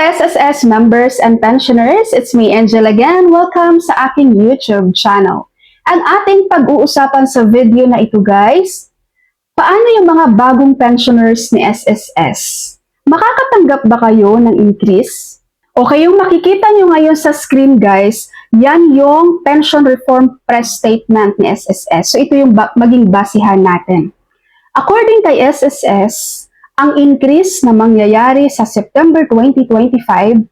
SSS members and pensioners, it's me Angel again. Welcome sa aking YouTube channel. Ang ating pag-uusapan sa video na ito guys, paano yung mga bagong pensioners ni SSS? Makakatanggap ba kayo ng increase? Okay, yung makikita nyo ngayon sa screen guys, yan yung pension reform press statement ni SSS. So ito yung ba- maging basihan natin. According kay SSS, ang increase na mangyayari sa September 2025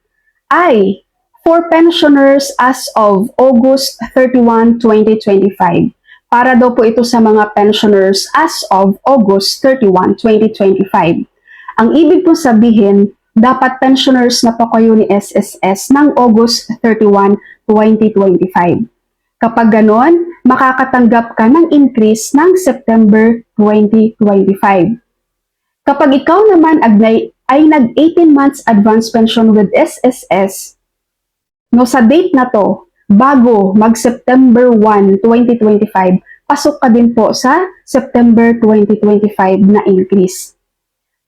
ay for pensioners as of August 31, 2025. Para daw po ito sa mga pensioners as of August 31, 2025. Ang ibig po sabihin, dapat pensioners na po kayo ni SSS ng August 31, 2025. Kapag ganon, makakatanggap ka ng increase ng September 2025. Kapag ikaw naman agnay, ay nag-18 months advance pension with SSS, no sa date na to, bago mag-September 1, 2025, pasok ka din po sa September 2025 na increase.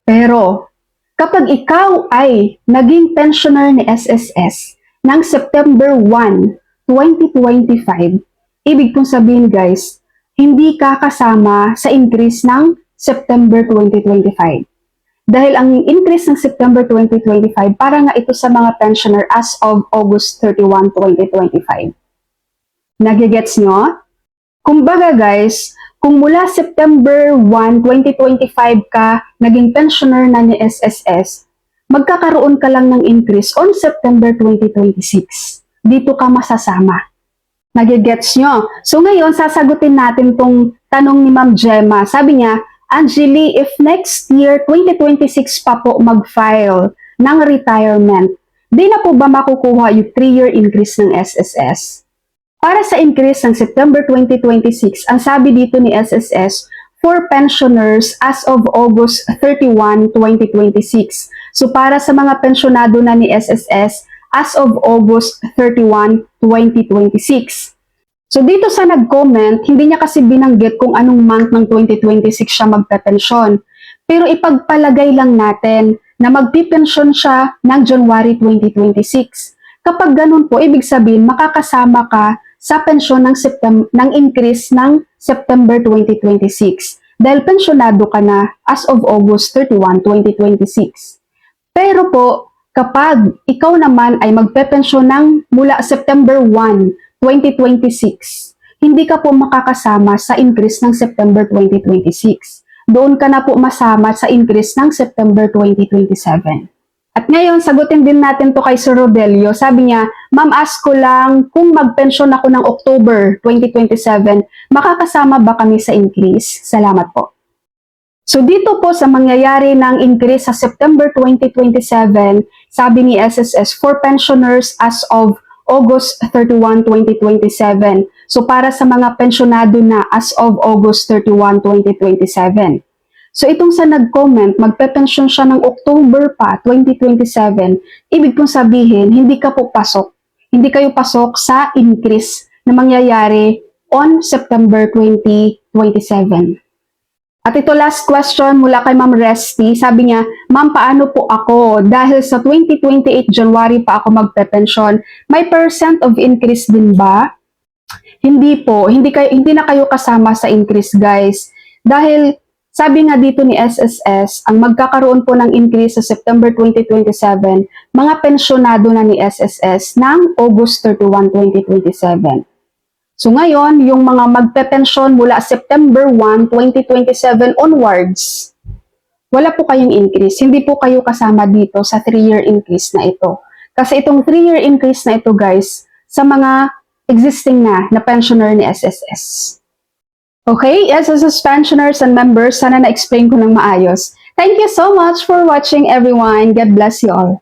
Pero, kapag ikaw ay naging pensioner ni SSS ng September 1, 2025, ibig kong sabihin guys, hindi ka kasama sa increase ng September 2025. Dahil ang increase ng September 2025 para nga ito sa mga pensioner as of August 31, 2025. Nagigets nyo? Kumbaga guys, kung mula September 1, 2025 ka naging pensioner na ni SSS, magkakaroon ka lang ng increase on September 2026. Dito ka masasama. Nagigets nyo? So ngayon, sasagutin natin tong tanong ni Ma'am Gemma. Sabi niya, Angeli, if next year, 2026 pa po mag-file ng retirement, di na po ba makukuha yung 3-year increase ng SSS? Para sa increase ng September 2026, ang sabi dito ni SSS, for pensioners as of August 31, 2026. So para sa mga pensyonado na ni SSS as of August 31, 2026. So dito sa nag-comment, hindi niya kasi binanggit kung anong month ng 2026 siya magpepensyon. Pero ipagpalagay lang natin na magpipensyon siya ng January 2026. Kapag ganun po, ibig sabihin makakasama ka sa pensyon ng, September, ng increase ng September 2026 dahil pensyonado ka na as of August 31, 2026. Pero po, kapag ikaw naman ay magpepensyon ng mula September 1, 2026, hindi ka po makakasama sa increase ng September 2026. Doon ka na po masama sa increase ng September 2027. At ngayon, sagutin din natin to kay Sir Rodelio. Sabi niya, Ma'am, ask ko lang kung magpensyon ako ng October 2027, makakasama ba kami sa increase? Salamat po. So dito po sa mangyayari ng increase sa September 2027, sabi ni SSS for pensioners as of August 31, 2027. So para sa mga pensyonado na as of August 31, 2027. So itong sa nag-comment, magpe-pension siya ng October pa, 2027, ibig kong sabihin, hindi ka po pasok. Hindi kayo pasok sa increase na mangyayari on September 2027. At ito last question mula kay Ma'am Resty. Sabi niya, Ma'am, paano po ako? Dahil sa 2028 January pa ako magpe-pension, may percent of increase din ba? Hindi po. Hindi, kayo, hindi na kayo kasama sa increase, guys. Dahil sabi nga dito ni SSS, ang magkakaroon po ng increase sa September 2027, mga pensyonado na ni SSS ng August 31, 2027. So ngayon, yung mga magpe-pensyon mula September 1, 2027 onwards, wala po kayong increase. Hindi po kayo kasama dito sa 3-year increase na ito. Kasi itong 3-year increase na ito guys, sa mga existing na na pensioner ni SSS. Okay, SSS pensioners and members, sana na-explain ko ng maayos. Thank you so much for watching everyone. God bless you all.